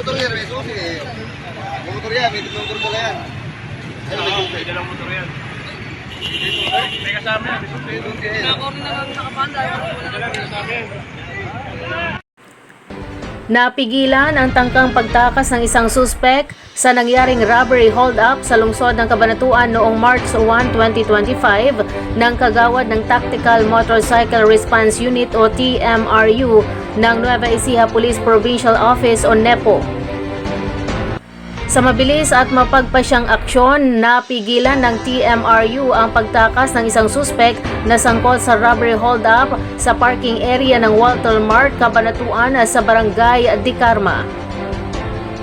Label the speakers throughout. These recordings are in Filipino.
Speaker 1: motor yan, may
Speaker 2: susi eh. May motor yan, may motor pala yan. Ano, oh, may dalang motor yan. May
Speaker 1: kasama yan, may susi.
Speaker 3: Nakakorni na lang nakapanda. Wala na kasama yan.
Speaker 4: Napigilan ang tangkang pagtakas ng isang suspek sa nangyaring robbery hold-up sa lungsod ng Kabanatuan noong March 1, 2025 ng kagawad ng Tactical Motorcycle Response Unit o TMRU ng Nueva Ecija Police Provincial Office o NEPO. Sa mabilis at mapagpasyang aksyon, napigilan ng TMRU ang pagtakas ng isang suspek na sangkot sa robbery hold-up sa parking area ng Walter Mart, Cabanatuan sa Barangay Di Carma.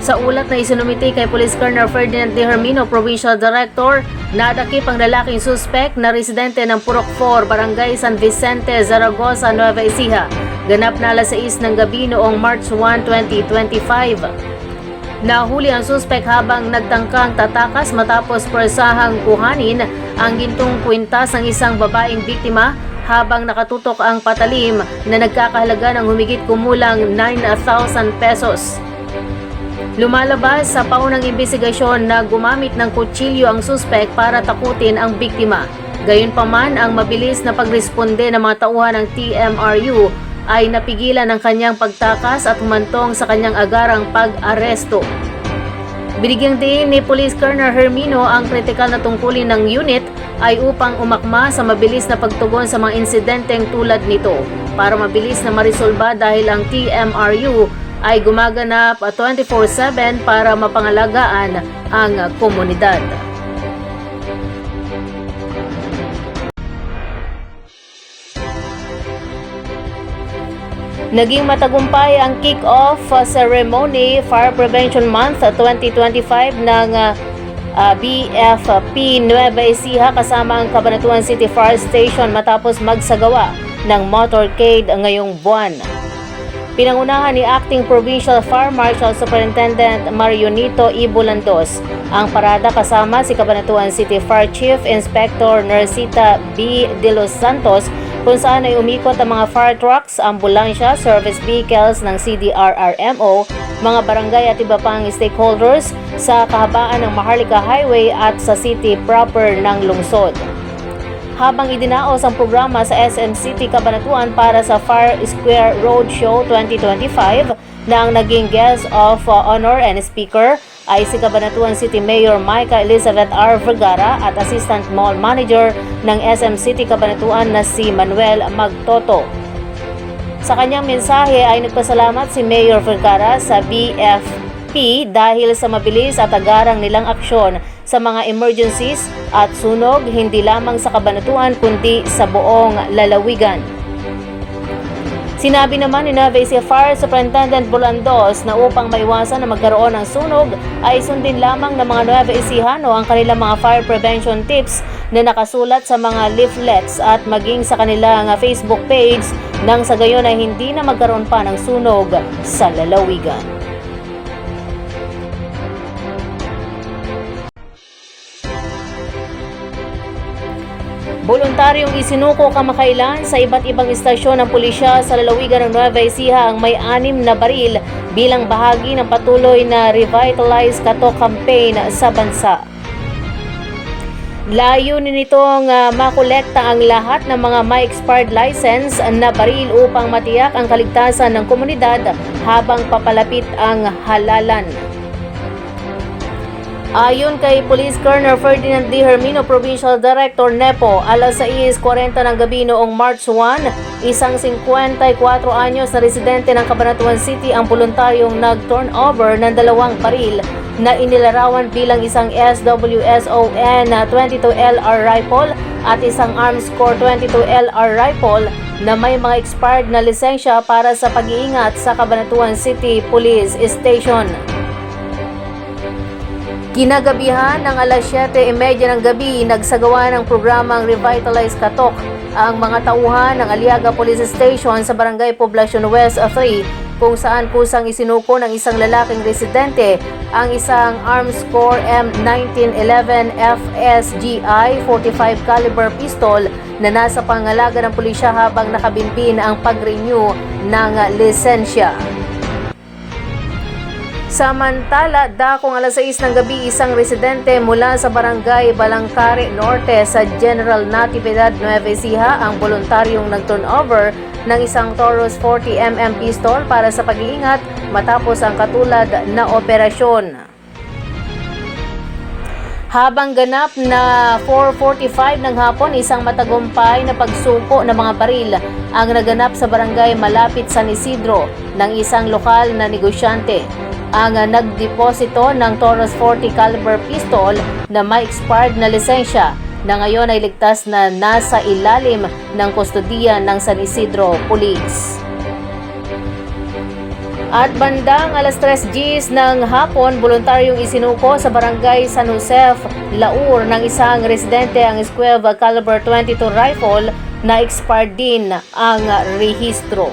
Speaker 4: Sa ulat na isinumiti kay Police Colonel Ferdinand De Hermino, Provincial Director, nadakip ang lalaking suspek na residente ng Purok 4, Barangay San Vicente, Zaragoza, Nueva Ecija. Ganap na alas 6 ng gabi noong March 1, 2025. Nahuli ang suspek habang nagtangkang tatakas matapos persahang kuhanin ang gintong kwintas ng isang babaeng biktima habang nakatutok ang patalim na nagkakahalaga ng humigit kumulang 9,000 pesos. Lumalabas sa paunang imbestigasyon na gumamit ng kutsilyo ang suspek para takutin ang biktima. Gayunpaman, ang mabilis na pagresponde ng mga tauhan ng TMRU ay napigilan ang kanyang pagtakas at humantong sa kanyang agarang pag-aresto. Binigyang din ni Police Colonel Hermino ang kritikal na tungkulin ng unit ay upang umakma sa mabilis na pagtugon sa mga insidenteng tulad nito para mabilis na marisolba dahil ang TMRU ay gumaganap 24-7 para mapangalagaan ang komunidad. Naging matagumpay ang kick-off uh, ceremony Fire Prevention Month uh, 2025 ng uh, uh, BFP Nueva Ecija kasama ang Cabanatuan City Fire Station matapos magsagawa ng motorcade ngayong buwan. Pinangunahan ni Acting Provincial Fire Marshal Superintendent Marionito E. Bulandos ang parada kasama si Cabanatuan City Fire Chief Inspector Nersita B. De Los Santos kung saan ay umikot ang mga fire trucks, ambulansya, service vehicles ng CDRRMO, mga barangay at iba pang stakeholders sa kahabaan ng Maharlika Highway at sa city proper ng lungsod. Habang idinaos ang programa sa SM City Cabanatuan para sa Fire Square Roadshow 2025 na ang naging guest of uh, honor and speaker ay si Cabanatuan City Mayor Micah Elizabeth R. Vergara at Assistant Mall Manager ng SM City Cabanatuan na si Manuel Magtoto. Sa kanyang mensahe ay nagpasalamat si Mayor Vergara sa BFP dahil sa mabilis at agarang nilang aksyon sa mga emergencies at sunog hindi lamang sa kabanatuan kundi sa buong lalawigan. Sinabi naman ni Ecija Fire Superintendent Bulandos na upang maiwasan na magkaroon ng sunog ay sundin lamang ng mga Nueva Ecijano ang kanilang mga fire prevention tips na nakasulat sa mga leaflets at maging sa kanilang Facebook page nang sa gayon ay hindi na magkaroon pa ng sunog sa lalawigan. Voluntaryong isinuko kamakailan sa iba't ibang istasyon ng pulisya sa lalawigan ng Nueva Ecija ang may anim na baril bilang bahagi ng patuloy na Revitalize Kato campaign sa bansa. Layunin nitong uh, makolekta ang lahat ng mga may expired license na baril upang matiyak ang kaligtasan ng komunidad habang papalapit ang halalan. Ayon kay Police Colonel Ferdinand D. Hermino, Provincial Director NEPO, alas 6.40 ng gabi noong March 1, isang 54 anyos na residente ng Cabanatuan City ang voluntaryong nag-turnover ng dalawang baril na inilarawan bilang isang SWSON 22LR rifle at isang Arms Corps 22LR rifle na may mga expired na lisensya para sa pag-iingat sa Cabanatuan City Police Station. Kinagabihan ng alas 7.30 ng gabi, nagsagawa ng programang Revitalize Katok ang mga tauhan ng Aliaga Police Station sa Barangay Poblacion West 3 kung saan kusang isinuko ng isang lalaking residente ang isang Arms Corps M1911 FSGI 45 caliber pistol na nasa pangalaga ng pulisya habang nakabinbin ang pag-renew ng lisensya. Samantala, dakong alas 6 ng gabi isang residente mula sa barangay Balangkari Norte sa General Natividad Nueva Ecija ang voluntaryong nag-turnover ng isang Taurus 40mm pistol para sa pag-iingat matapos ang katulad na operasyon. Habang ganap na 4.45 ng hapon, isang matagumpay na pagsuko ng mga baril ang naganap sa barangay malapit San Isidro ng isang lokal na negosyante. Ang nagdeposito ng Taurus 40 caliber pistol na may expired na lisensya na ngayon ay ligtas na nasa ilalim ng kustodiya ng San Isidro Police. At bandang alas 3 Gs ng hapon, voluntaryong isinuko sa barangay San Josef, Laur ng isang residente ang 12 caliber 22 rifle na expired din ang rehistro.